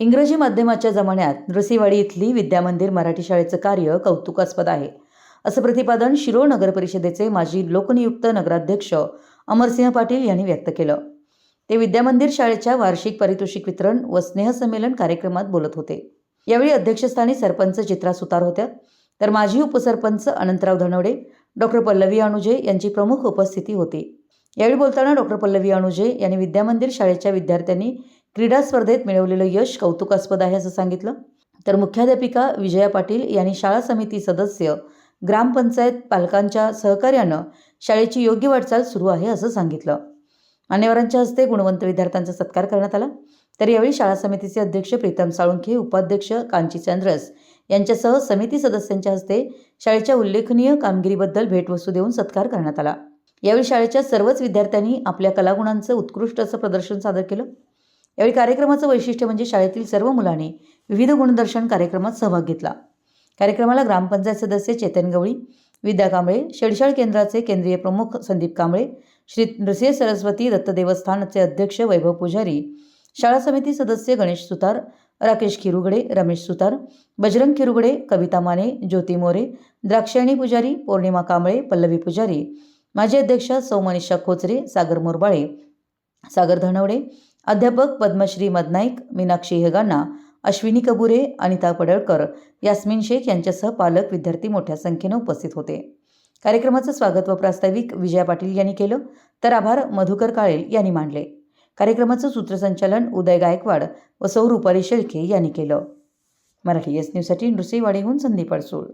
इंग्रजी माध्यमाच्या जमान्यात नृसिंहवाडी इथली विद्यामंदिर मराठी शाळेचं कार्य कौतुकास्पद आहे. असं प्रतिपादन शिरोळ नगर परिषदेचे माजी लोकनियुक्त नगराध्यक्ष अमरसिंह पाटील यांनी व्यक्त केलं. ते विद्यामंदिर शाळेच्या वार्षिक पारितोषिक वितरण व स्नेहसंमेलन कार्यक्रमात बोलत होते. यावेळी अध्यक्षस्थानी सरपंच चित्रा सुतार होत्या. तर माजी उपसरपंच अनंतराव धनवडे डॉक्टर पल्लवी अनुजे यांची प्रमुख उपस्थिती होती. यावेळी बोलताना डॉक्टर पल्लवी अनुजे यांनी विद्यामंदिर शाळेच्या विद्यार्थ्यांनी क्रीडा स्पर्धेत मिळवलेलं यश कौतुकास्पद आहे असं सांगितलं. तर मुख्याध्यापिका विजया पाटील यांनी शाळा समिती सदस्य ग्रामपंचायत पालकांच्या सहकार्यानं शाळेची योग्य वाटचाल सुरू आहे असं सांगितलं. मान्यवरांच्या हस्ते गुणवंत विद्यार्थ्यांचा सत्कार करण्यात आला. तर यावेळी शाळा समितीचे अध्यक्ष प्रीतम साळुंखे उपाध्यक्ष कांची चंद्रस यांच्यासह समिती सदस्यांच्या हस्ते शाळेच्या उल्लेखनीय कामगिरीबद्दल भेटवस्तू देऊन सत्कार करण्यात आला. यावेळी शाळेच्या सर्वच विद्यार्थ्यांनी आपल्या कलागुणांचं उत्कृष्ट असं प्रदर्शन सादर केलं. यावेळी कार्यक्रमाचं वैशिष्ट्य म्हणजे शाळेतील सर्व मुलांनी विविध गुणदर्शन कार्यक्रमात सहभाग घेतला. कार्यक्रमाला ग्रामपंचायत सदस्य चेतन गवळी विद्या कांबळे शेडशाळ केंद्राचे केंद्रीय प्रमुख संदीप कांबळे श्री नृसिंह सरस्वती दत्त देवस्थानचे अध्यक्ष वैभव पुजारी शाळा समिती सदस्य गणेश सुतार राकेश खिरुगडे रमेश सुतार बजरंग खिरुगडे कविता माने ज्योती मोरे द्राक्षायणी पुजारी पौर्णिमा कांबळे पल्लवी पुजारी माजी अध्यक्षा सौ मनीषा खोचरे सागर मोरबाळे सागर धनवडे अध्यापक पद्मश्री मदनाईक मीनाक्षी हेगांना अश्विनी कबुरे अनिता पडळकर यास्मिन शेख यांच्यासह पालक विद्यार्थी मोठ्या संख्येनं उपस्थित होते. कार्यक्रमाचं स्वागत व प्रास्ताविक विजया पाटील यांनी केलं. तर आभार मधुकर काळेल यांनी मांडले. कार्यक्रमाचं सूत्रसंचालन उदय गायकवाड व सौ रुपाली शेळके यांनी केलं. मराठी एस न्यूजसाठी नृसिंहवाडीहून संदीप अडसूळ.